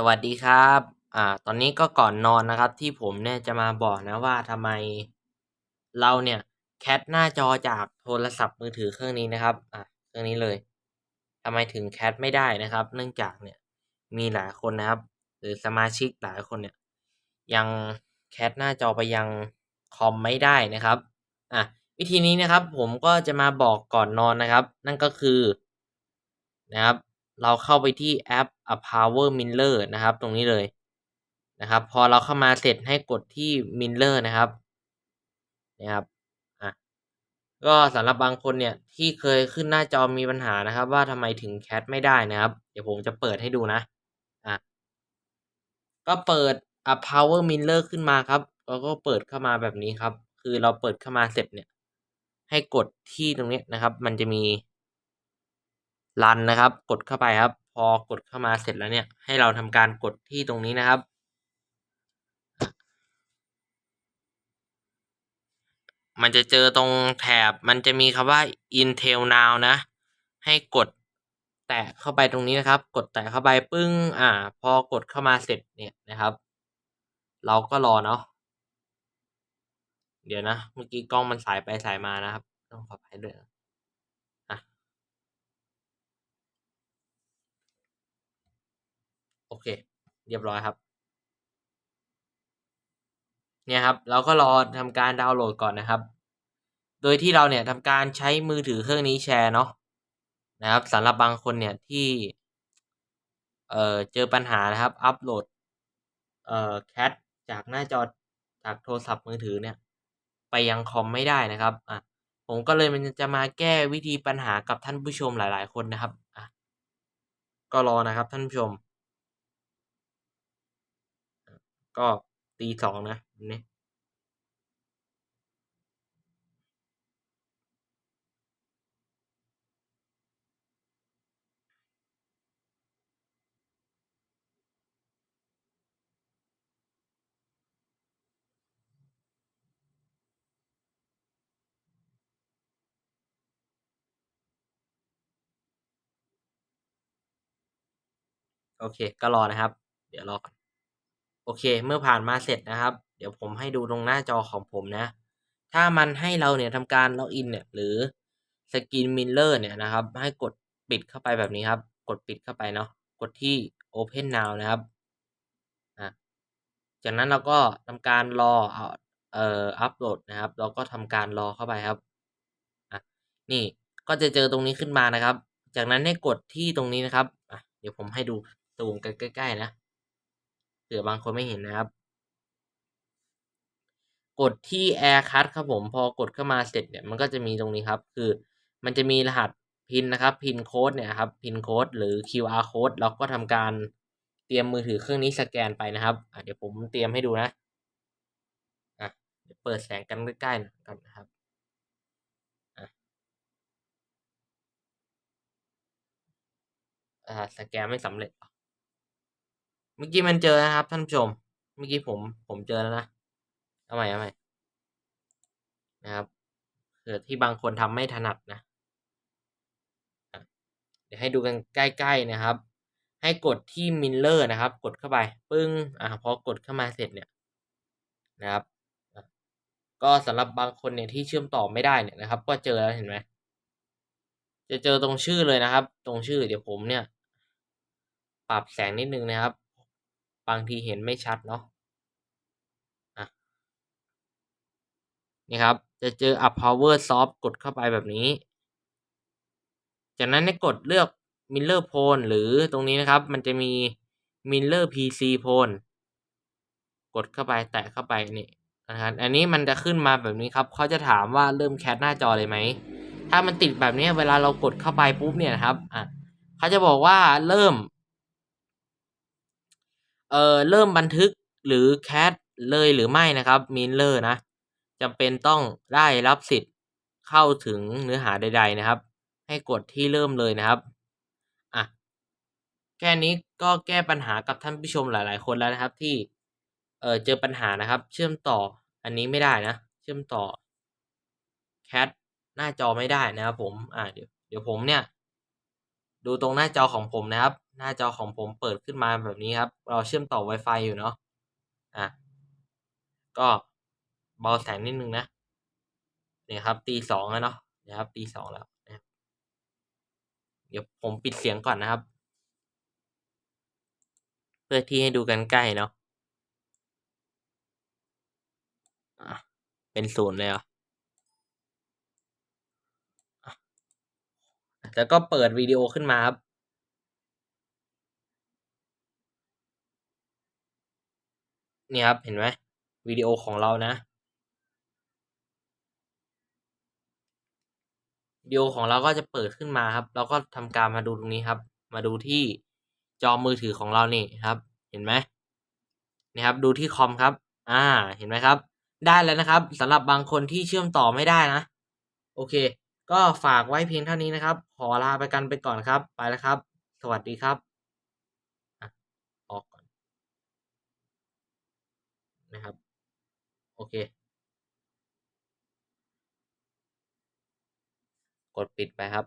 สวัสดีครับ อ่า ตอนนี้ก็ก่อนนอนนะครับ ที่ผมเนี่ยจะมาบอกนะว่าทำไมเราเนี่ยแคปหน้าจอจากโทรศัพท์มือถือเครื่องนี้นะครับ อะเครื่องนี้เลยทำไมถึงแคปไม่ได้นะครับ เนื่องจากเนี่ยมีหลายคนนะครับ หรือสมาชิกหลายคนเนี่ย ยังแคปหน้าจอไปยังคอมไม่ได้นะครับ อะวิธีนี้นะครับ ผมก็จะมาบอกก่อนนอนนะครับ นั่นก็คือนะครับ เราเข้าไปที่แอป a power miller นะครับ ตรงนี้เลยนะครับ พอเราเข้ามาเสร็จให้กดที่ miller นะครับนะครับอะก็สำหรับบางคนเนี่ยที่เคยขึ้นหน้าจอมีปัญหานะครับ ว่าทำไมถึงแคทไม่ได้นะครับ เดี๋ยวผมจะเปิดให้ดูนะอะก็เปิด a power miller ขึ้นมาครับแล้วก็เปิดเข้ามาแบบนี้ครับ คือเราเปิดเข้ามาเสร็จเนี่ย ให้กดที่ตรงนี้นะครับ มันจะมี รันนะครับ กดเข้าไปครับ พอกดเข้ามาเสร็จแล้วเนี่ย ให้เราทำการกดที่ตรงนี้นะครับ มันจะเจอตรงแถบมันจะมีคำว่า Intel Now นะ ให้กดแตะเข้าไปตรงนี้นะครับ กดแตะเข้าไปปึ้ง อ่า พอกดเข้ามาเสร็จเนี่ยนะครับ เราก็รอเนาะ เดี๋ยวนะ เมื่อกี้กล้องมันสายไปสายมานะครับ ต้องขออภัยด้วยนะอะ โอเค เรียบร้อยครับ เนี่ยครับ เราก็รอทำการดาวน์โหลดก่อนนะครับ โดยที่เราเนี่ยทำการใช้มือถือเครื่องนี้แชร์เนาะนะครับสำหรับบางคนเนี่ยที่เอ่อเจอปัญหานะครับ อัปโหลดเอ่อแคทจากหน้าจอจากโทรศัพท์มือถือเนี่ย ไปยังคอมไม่ได้นะครับอะผมก็เลยมันจะมาแก้วิธีปัญหากับท่านผู้ชมหลาย ๆ คนนะครับอะก็รอนะครับท่านผู้ชม ก็ตีสองนะนี่โอเค ก็รอนะครับ เดี๋ยวรอก่อน โอเค เมื่อผ่านมาเสร็จนะครับ เดี๋ยวผมให้ดูตรงหน้าจอของผมนะ ถ้ามันให้เราเนี่ยทำการล็อกอินเนี่ยหรือสกรีนมิลเลอร์เนี่ยนะครับ ให้กดปิดเข้าไปแบบนี้ครับ กดปิดเข้าไปเนาะกดที่ Open Now นะครับอะจากนั้นเราก็ทำการรอเอาเอ่ออัปโหลดนะครับ เราก็ทำการรอเข้าไปครับอะนี่ก็จะเจอตรงนี้ขึ้นมานะครับ จากนั้นให้กดที่ตรงนี้นะครับอะเดี๋ยวผมให้ดูซูมกันใกล้ๆนะ เผื่อบางคนไม่เห็นนะครับ กดที่ Air Cut ครับผมพอกดเข้ามาเสร็จเนี่ยมันก็จะมีตรงนี้ครับ คือมันจะมีรหัสพินนะครับพินโค้ดเนี่ยครับพินโค้ดหรือ QR code เราก็ทำการเตรียมมือถือเครื่องนี้สแกนไปนะครับเดี๋ยวผมเตรียมให้ดูนะอะเดี๋ยวเปิดแสงกันใกล้ๆหน่อยกันนะครับอะอ่าสแกนไม่สำเร็จ เมื่อกี้มันเจอนะครับ ท่านผู้ชม เมื่อกี้ผมผมเจอแล้วนะเอาใหม่เอาใหม่นะครับเผื่อที่บางคนทำไม่ถนัดนะ เดี๋ยวให้ดูกันใกล้ๆนะครับ ให้กดที่ Miller นะครับ กดเข้าไปปึ้งอ่าพอกดเข้ามาเสร็จเนี่ยนะครับ ก็สำหรับบางคนเนี่ยที่เชื่อมต่อไม่ได้เนี่ยนะครับ ก็เจอแล้วเห็นไหมจะเจอตรงชื่อเลยนะครับ ตรงชื่อเดี๋ยวผมเนี่ย ปรับแสงนิดนึงนะครับ บางทีเห็นไม่ชัดเนาะนี่ครับ จะเจอ Up Power Soft กดเข้าไปแบบนี้ จากนั้นให้กดเลือก Miller Phone หรือตรงนี้นะครับ มันจะมี Miller PC Phone กดเข้าไปแตะเข้าไปนี่นะครับ อันนี้มันจะขึ้นมาแบบนี้ครับ เขาจะถามว่าเริ่มแคสหน้าจอเลยไหม ถ้ามันติดแบบนี้เวลาเรากดเข้าไปปุ๊บเนี่ยนะครับ อะเขาจะบอกว่าเริ่ม เอ่อเริ่มบันทึกหรือแคสเลยหรือไม่นะครับ Miller นะจำเป็นต้องได้รับสิทธิ์เข้าถึงเนื้อหาใด ๆนะครับ ให้กดที่เริ่มเลยนะครับอะแค่นี้ก็แก้ปัญหากับท่านผู้ชมหลายๆ คนแล้วนะครับที่เออเจอปัญหานะครับ เชื่อมต่ออันนี้ไม่ได้นะ เชื่อมต่อแคทหน้าจอไม่ได้นะครับผมอ่าเดี๋ยวเดี๋ยวผมเนี่ย ดูตรงหน้าจอของผมนะครับ หน้าจอของผมเปิดขึ้นมาแบบนี้ครับ เราเชื่อมต่อ Wi-Fi อยู่เนาะอะก็เบาแสงนิดนึงนะเนี่ยครับตีสองแล้วเนาะเนี่ยครับตีสองแล้วนะเดี๋ยวผมปิดเสียงก่อนนะครับ เพื่อที่ให้ดูกันใกล้เนาะเป็นศูนย์เลยเหรออะแล้วก็เปิดวิดีโอขึ้นมาครับ เนี่ยครับ เห็นไหมวิดีโอของเรานะวิดีโอของเราก็จะเปิดขึ้นมาครับ เราก็ทำการมาดูตรงนี้ครับ มาดูที่จอมือถือของเรานี่ครับ เห็นไหมนี่ครับ ดูที่คอมครับ อ่า เห็นไหมครับ ได้แล้วนะครับสำหรับบางคนที่เชื่อมต่อไม่ได้นะ โอเค ก็ฝากไว้เพียงเท่านี้นะครับ ขอลาไปกันไปก่อนครับ ไปแล้วครับ สวัสดีครับอะออกก่อนนะครับ โอเค กด ปิดไปครับ